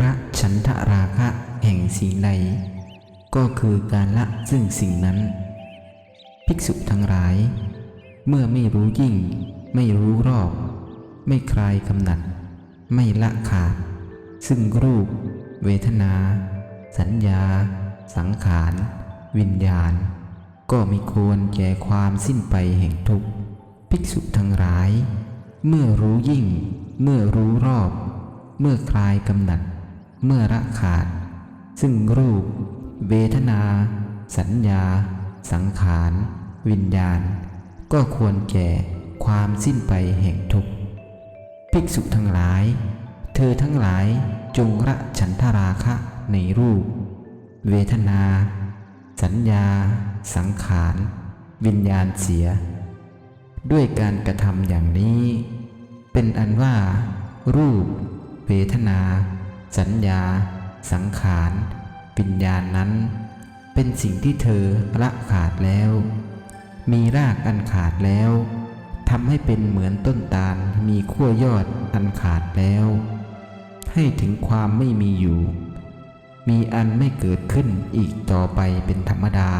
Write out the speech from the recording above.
ระฉันทราคะแห่งสิ่งใด ก็คือการละซึ่งสิ่งนั้น ภิกษุทั้งหลาย เมื่อไม่รู้ยิ่ง ไม่รู้รอบ ไม่คลายกำหนัด ไม่ละขาด ซึ่งรูป เวทนา สัญญา สังขาร วิญญาณ ก็มีควรแก่ความสิ้นไปแห่งทุกข์ภิกษุทั้งหลาย เมื่อรู้ยิ่ง เมื่อรู้รอบ เมื่อคลายกำหนัด เมื่อละขาด ซึ่งรูป เวทนา สัญญา สังขาร วิญญาณ ก็ควรแก่ความสิ้นไปแห่งทุกข์ ภิกษุทั้งหลาย เธอทั้งหลายจงละฉันทราคะในรูป เวทนา สัญญา สังขาร วิญญาณเสีย ด้วยการกระทำอย่างนี้ เป็นอันว่า รูป เวทนา สัญญา สังขารวิญญาณนั้น เป็นสิ่งที่เธอละขาดแล้ว มีรากอันขาดแล้วทำให้เป็นเหมือนต้นตาลมีขั้วยอดอันขาดแล้ว ให้ถึงความไม่มีอยู่ มีอันไม่เกิดขึ้นอีกต่อไปเป็นธรรมดา